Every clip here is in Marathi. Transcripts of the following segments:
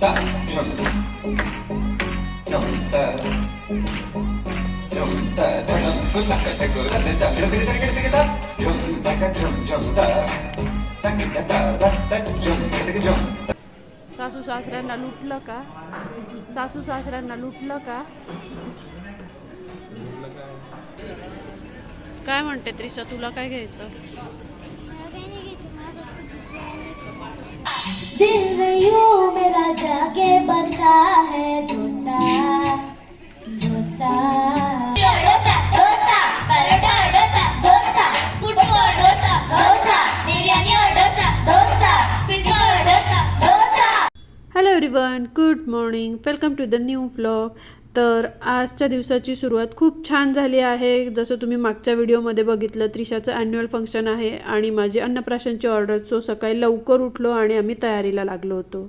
tak, ciągnij, ciągnij te, ciągnij te, ciągnij tak, tego, rady, tak, rady, tak, rady, tak, ciągnij tak, ciągnij, ciągnij tak, tak, tak, tak, tak, tak, ciągnij, tak, ciągnij. सासू सासऱ्यांना लुटलं का सासू सासऱ्यांना लुटलं का काय म्हणते त्रिशा तुला काय घ्यायचं hello good morning welcome to the new vlog तर आजच्या दिवसाची सुरुवात खूप छान झाली आहे. जसं तुम्ही मागच्या व्हिडिओमध्ये बघितलं त्रिशाचं ॲन्युअल फंक्शन आहे आणि माझी अन्नप्राशनची ऑर्डर सो सकाळी लवकर उठलो आणि आम्ही तयारीला लागलो होतो.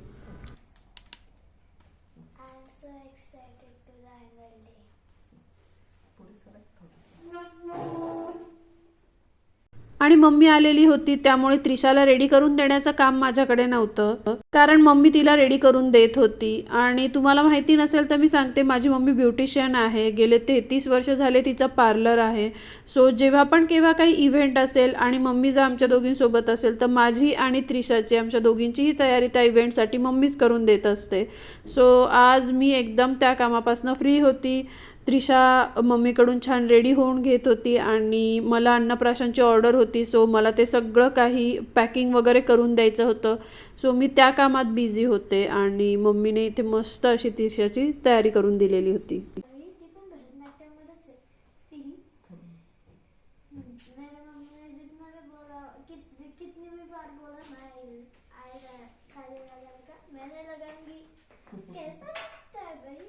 आणि मम्मी आलेली होती त्यामुळे त्रिशाला रेडी करून देण्याचं काम माझ्याकडे नव्हतं. कारण मम्मी तिला रेडी करून देत होती. आणि तुम्हाला माहिती नसेल तर मी सांगते माझी मम्मी ब्युटिशियन आहे. गेले तेहतीस वर्ष झाले तिचा पार्लर आहे. सो जेव्हा पण केव्हा काही इव्हेंट असेल आणि मम्मी जर आमच्या दोघींसोबत असेल तर माझी आणि त्रिशाची आमच्या दोघींचीही तयारी त्या इव्हेंटसाठी मम्मीच करून देत असते. सो आज मी एकदम त्या कामापासून फ्री होती. त्रिशा मम्मीकडून छान रेडी होऊन घेत होती आणि मला अन्नप्राशनची ऑर्डर होती सो मला ते सगळं काही पॅकिंग वगैरे करून द्यायचं होतं. सो मी त्या कामात बिझी होते आणि मम्मीने इथे मस्त अशी त्रिशाची तयारी करून दिलेली होती ती पण भरतनाट्यममध्येच आहे ती मेरे मम्मी ने जितना भी बोला कित, कितनी भी बार बोला मैं आएगा खाली लगन का मैंने लगाऊंगी कैसा लगता है भाई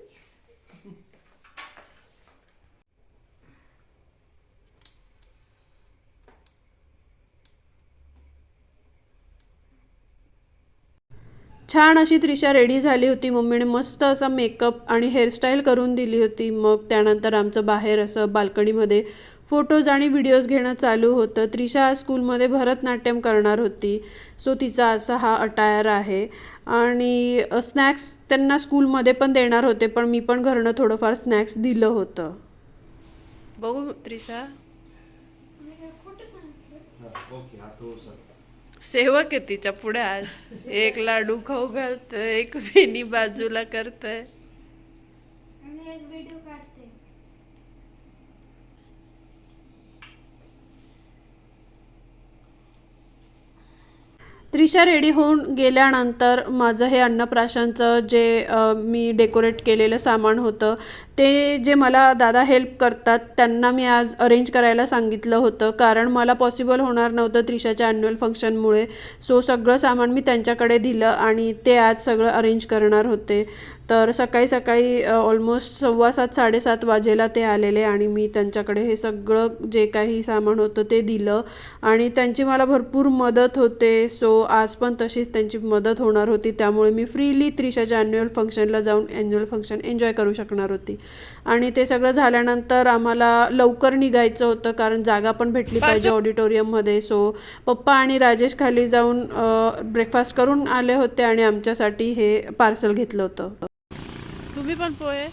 छान अशी त्रिशा रेडी झाली होती. मम्मीने मस्त असा मेकअप आणि हेअरस्टाईल करून दिली होती. मग त्यानंतर आमचं बाहेर असं बाल्कनीमध्ये फोटोज आणि व्हिडिओज घेणं चालू होतं. त्रिशा आज स्कूलमध्ये भरतनाट्यम करणार होती. सो तिचा असा हा अटायर आहे. आणि स्नॅक्स त्यांना स्कूलमध्ये पण देणार होते पण मी पण घरनं थोडंफार स्नॅक्स दिलं होतं. बघू त्रिशा. सेवक आहे तिच्या पुढे आज. एक लाडू खाऊ घालतं एक वेणी बाजूला करतंय आणि एक व्हिडिओ काढते त्रिशा रेडी होऊन गेल्यानंतर माझं हे अन्नप्राशनचं जे मी डेकोरेट केलेलं सामान होतं ते जे मला दादा हेल्प करतात त्यांना मी आज अरेंज करायला सांगितलं होतं. कारण मला पॉसिबल होणार नव्हतं त्रिशाच्या ॲन्युअल फंक्शनमुळे सो सगळं सामान मी त्यांच्याकडे दिलं आणि ते आज सगळं अरेंज करणार होते. तर सकाळी सकाळी ऑलमोस्ट सव्वा सात साडेसात वाजेला ते आलेले आणि मी त्यांच्याकडे हे सगळं जे काही सामान होतं ते दिलं आणि त्यांची मला भरपूर मदत होते. सो आज पण तशीच त्यांची मदत होणार होती. त्यामुळे मी फ्रीली त्रिशाच्या ॲन्युअल फंक्शनला जाऊन ॲन्युअल फंक्शन एन्जॉय करू शकणार होती. आणि ते सगळं झाल्यानंतर आम्हाला लवकर निघायचं होतं कारण जागा पण भेटली पाहिजे ऑडिटोरियममध्ये सो पप्पा आणि राजेश खाली जाऊन ब्रेकफास्ट करून आले होते आणि आमच्यासाठी हे पार्सल घेतलं होतं. तुम्ही पण पोहे?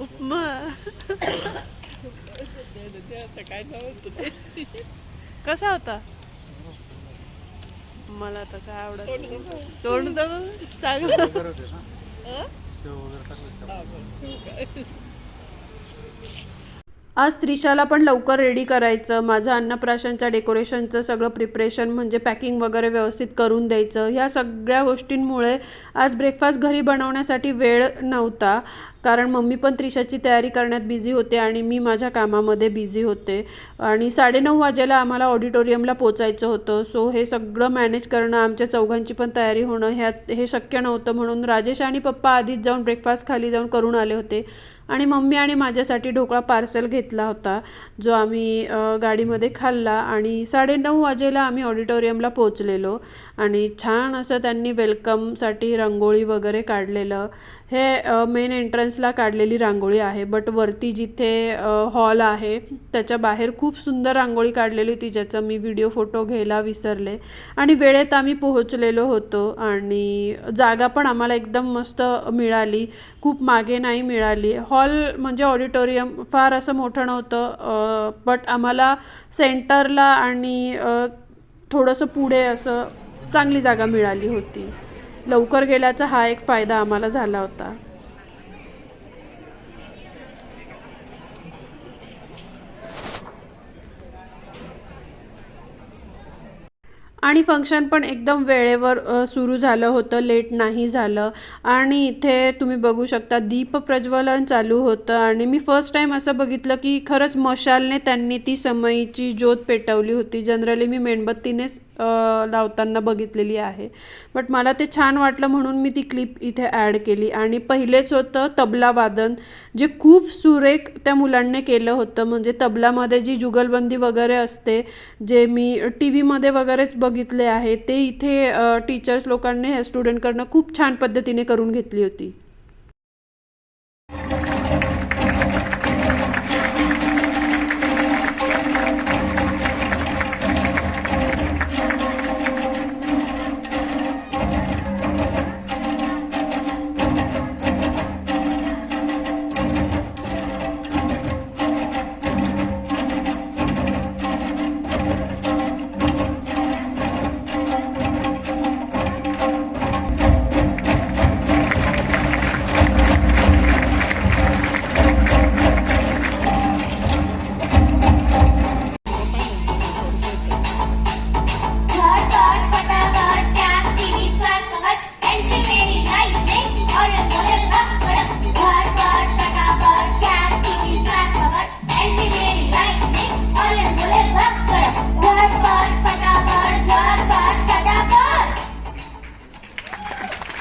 उपमा. कसा होता? मला तर काय आवडत तोंड तर चांगलं. आज त्रिशाला पण लवकर रेडी करायचं. माझं अन्नप्राशनच्या डेकोरेशनचं सगळं प्रिपरेशन म्हणजे पॅकिंग वगैरे व्यवस्थित करून द्यायचं. ह्या सगळ्या गोष्टींमुळे आज ब्रेकफास्ट घरी बनवण्यासाठी वेळ नव्हता. कारण मम्मी पण त्रिशाची तयारी करण्यात बिझी होते आणि मी माझ्या कामामध्ये बिझी होते. आणि साडेनऊ वाजेला आम्हाला ऑडिटोरियमला पोचायचं होतं. सो हे सगळं मॅनेज करणं आमच्या चौघांची पण तयारी होणं ह्यात हे शक्य नव्हतं म्हणून राजेश आणि पप्पा आधीच जाऊन ब्रेकफास्ट खाली जाऊन करून आले होते. आणि मम्मी आणि माझ्यासाठी ढोकळा पार्सल घेतला होता जो आम्ही गाडीमध्ये खाल्ला आणि साडे नऊ वाजेला आम्ही ऑडिटोरियमला पोचलेलो आणि छान असं त्यांनी वेलकमसाठी रांगोळी वगैरे काढलेलं. हे मेन एंट्रन्सला काढलेली रांगोळी आहे बट वरती जिथे हॉल आहे त्याच्या बाहेर खूप सुंदर रांगोळी काढलेली होती ज्याचा मी व्हिडिओ फोटो घ्यायला विसरले. आणि वेळेत आम्ही पोहोचलेलो होतो आणि जागा पण आम्हाला एकदम मस्त मिळाली खूप मागे नाही मिळाली. हॉ हॉल म्हणजे ऑडिटोरियम फार असं मोठं नव्हतं बट आम्हाला सेंटरला आणि थोडंसं पुढे असं चांगली जागा मिळाली होती. लवकर गेल्याचा हा एक फायदा आम्हाला झाला होता. आणि फंक्शन पण एकदम वेळेवर सुरू झालं होतं लेट नाही झालं. आणि इथे तुम्ही बघू शकता दीप प्रज्वलन चालू होतं. आणि मी फर्स्ट टाईम असं बघितलं की खरंच मशालने त्यांनी ती समईची ज्योत पेटवली होती. जनरली मी मेणबत्तीनेच लावताना बघितलेली आहे. बट मला ते छान वाटलं म्हणून मी ती क्लिप इथे ॲड केली. आणि पहिलेच होतं तबला वादन जे खूप सुरेख त्या मुलांनी केलं होतं. म्हणजे तबलामध्ये जी जुगलबंदी वगैरे असते जे मी टी व्हीमध्ये वगैरेच बघितले आहे ते इथे टीचर्स लोकांनी स्टुडंटकडनं खूप छान पद्धतीने करून घेतली होती.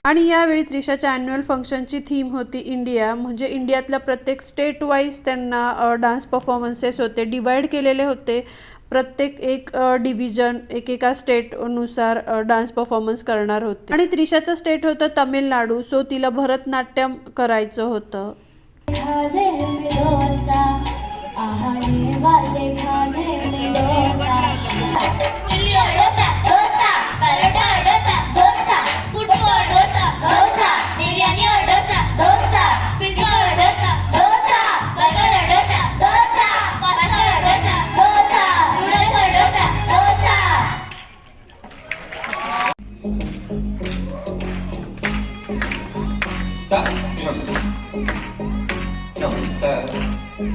आणि यावेळी त्रिशाच्या ॲन्युअल फंक्शनची थीम होती इंडिया म्हणजे इंडियातल्या प्रत्येक स्टेट वाईज त्यांना डान्स परफॉर्मन्सेस होते. डिवाईड केलेले होते. प्रत्येक एक डिव्हिजन एकेका स्टेटनुसार डान्स परफॉर्मन्स करणार होते. आणि त्रिशाचं स्टेट होतं तमिळनाडू. सो तिला भरतनाट्यम करायचं होतं. Dim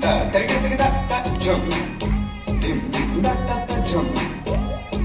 da da da da da da jump. Dim da da da jump.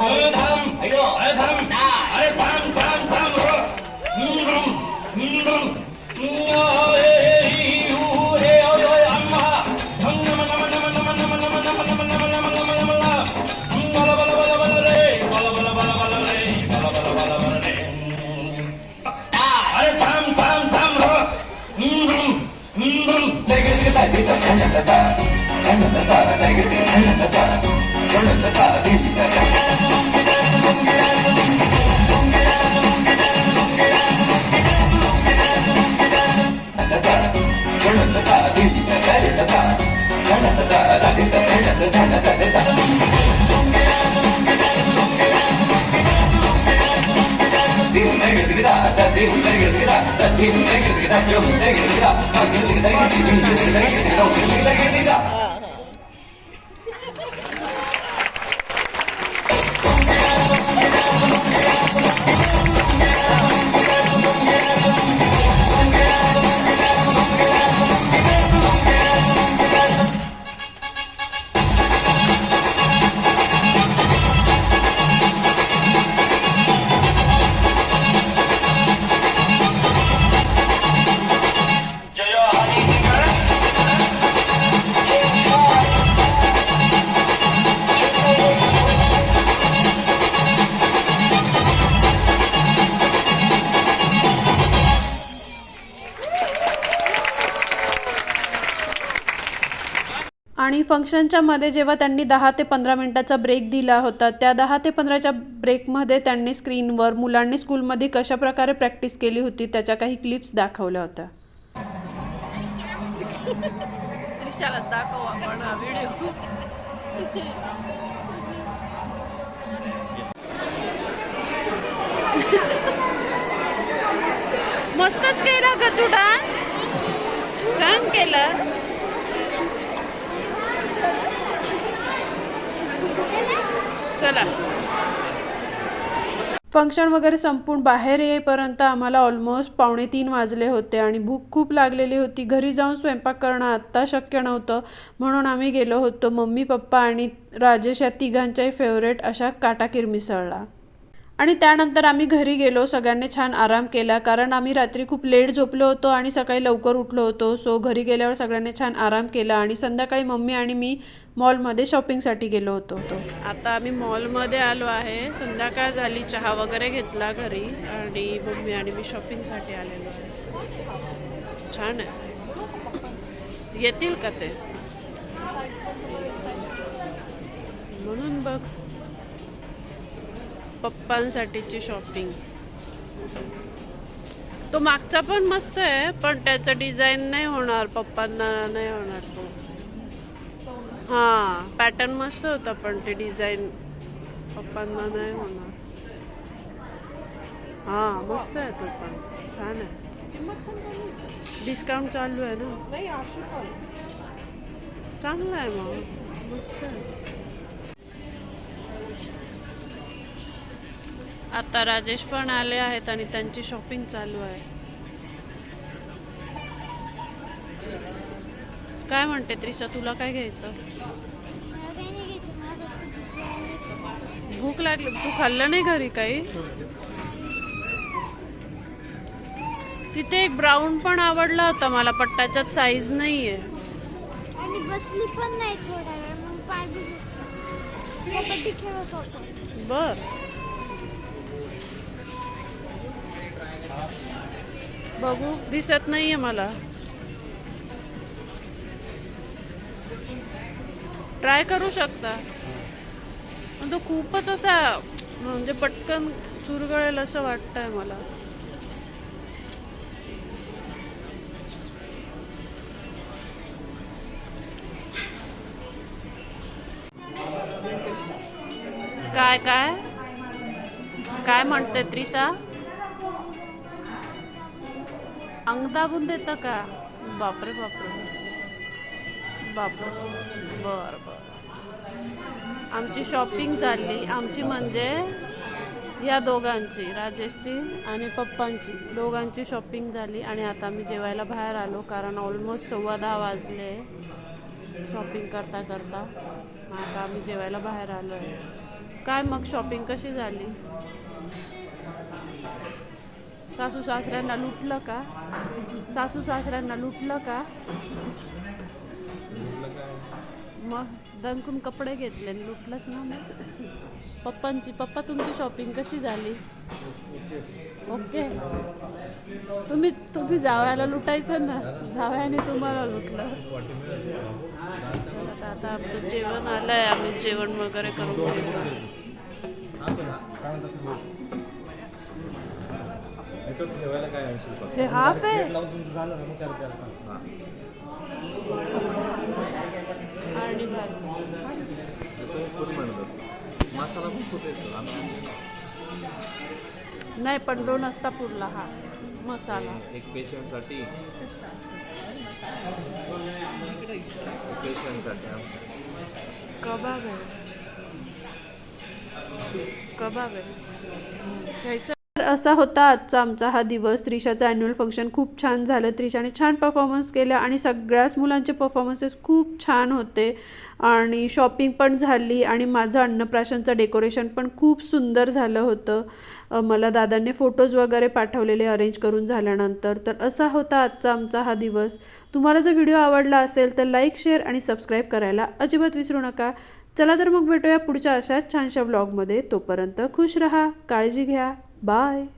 अरे थांब अरे थांब अरे थांब. Oh, आणि फंक्शनच्या मध्ये जेव्हा त्यांनी दहा ते पंधरा मिनिटाचा ब्रेक दिला होता त्या दहा ते पंधराच्या ब्रेकमध्ये त्यांनी स्क्रीनवर मुलांनी स्कूलमध्ये कशा प्रकारे प्रॅक्टिस केली होती त्याच्या काही क्लिप्स दाखवल्या होत्या. मस्तच केला ग तू डान्स छान केला. चला. फंक्शन वगैरे संपून बाहेर येईपर्यंत आम्हाला ऑलमोस्ट पावणे तीन वाजले होते आणि भूक खूप लागलेली होती. घरी जाऊन स्वयंपाक करणं आत्ता शक्य नव्हतं. म्हणून आम्ही गेलो होतो. मम्मी पप्पा आणि राजेश या तिघांच्याही फेवरेट अशा काटाकीर मिसळला. आणि त्यानंतर आम्ही घरी गेलो सगळ्यांनी छान आराम केला कारण आम्ही रात्री खूप लेट झोपलो होतो आणि सकाळी लवकर उठलो होतो. सो घरी गेल्यावर सगळ्यांनी छान आराम केला आणि संध्याकाळी मम्मी आणि मी मॉलमध्ये शॉपिंगसाठी गेलो होतो. तो आता आम्ही मॉलमध्ये आलो आहे. संध्याकाळ झाली चहा वगैरे घेतला घरी आणि मम्मी आणि मी शॉपिंगसाठी आलेलो आहे. छान आहे. येतील का ते? म्हणून बघ. पप्पांसाठीची शॉपिंग तो मागचा पण मस्त आहे पण त्याचं डिझाईन नाही होणार पप्पांना नाही होणार तो. हा पॅटर्न मस्त होता पण ते डिझाईन पप्पांना नाही होणार. हा मस्त आहे तो पण. छान आहे. डिस्काउंट चालू आहे ना? चांगला आहे मग. मस्त आहे. आता राजेश पण आले आहेत आणि त्यांची शॉपिंग चालू आहे. काय म्हणते त्रिशा तुला काय घ्यायचं? भूक लागली. तू खाल्लं नाही घरी काही? तिथे एक ब्राऊन पण आवडला होता मला पण त्याच्यात साईज नाहीये. आणि बघू. दिसत नाहीये मला. ट्राय करू शकता. पण तो खूपच असा म्हणजे पटकन चुरगळेल असं वाटतंय मला. काय काय? काय म्हणते त्रिसा अंग दाबून देतं का? बापरे बापरे. बापरे. बर बर. आमची शॉपिंग झाली. आमची म्हणजे या दोघांची राजेशची आणि पप्पांची. दोघांची शॉपिंग झाली आणि आता आम्ही जेवायला बाहेर आलो कारण ऑलमोस्ट सव्वा दहा वाजले शॉपिंग करता करता. आता आम्ही जेवायला बाहेर आलो आहे काय मग शॉपिंग कशी झाली? सासू सासऱ्यांना लुटलं का? सासू सासऱ्यांना लुटलं का? मग दणकून कपडे घेतले आणि लुटलंच ना मग. पप्पांची पप्पा तुमची शॉपिंग कशी झाली? ओके. तुम्ही तुम्ही जावयाला लुटायचं ना. जावयाने तुम्हाला लुटलं. आता आमचं जेवण आलंय. आम्ही जेवण वगैरे करून घेतो ठेवायला काय ऐंशी रुपये हे हाफ आहे. लावून तुमचं झालं ना मग काय त्याला सांग. आणि भात. खूप म्हणतात मसाला पण खूप येतो. नाही पण दोन असता पुरला हा मसाला. एक पेशंटसाठी पेशंटसाठी कबाब आहे. कबाब आहे. घ्यायचं? असा होता आजचा आमचा हा दिवस. त्रिशाचं ॲन्युअल फंक्शन खूप छान झालं. त्रिशाने छान परफॉर्मन्स केला आणि सगळ्याच मुलांचे परफॉर्मन्सेस खूप छान होते. आणि शॉपिंग पण झाली आणि माझं अन्नप्राशनचं डेकोरेशन पण खूप सुंदर झालं होतं. मला दादांनी फोटोज वगैरे पाठवलेले अरेंज करून झाल्यानंतर. तर असा होता आजचा आमचा हा दिवस. तुम्हाला जर व्हिडिओ आवडला असेल तर लाईक शेअर आणि सबस्क्राईब करायला अजिबात विसरू नका. चला तर मग भेटूया पुढच्या अशाच छानशा व्लॉगमध्ये तोपर्यंत खुश रहा काळजी घ्या. Bye.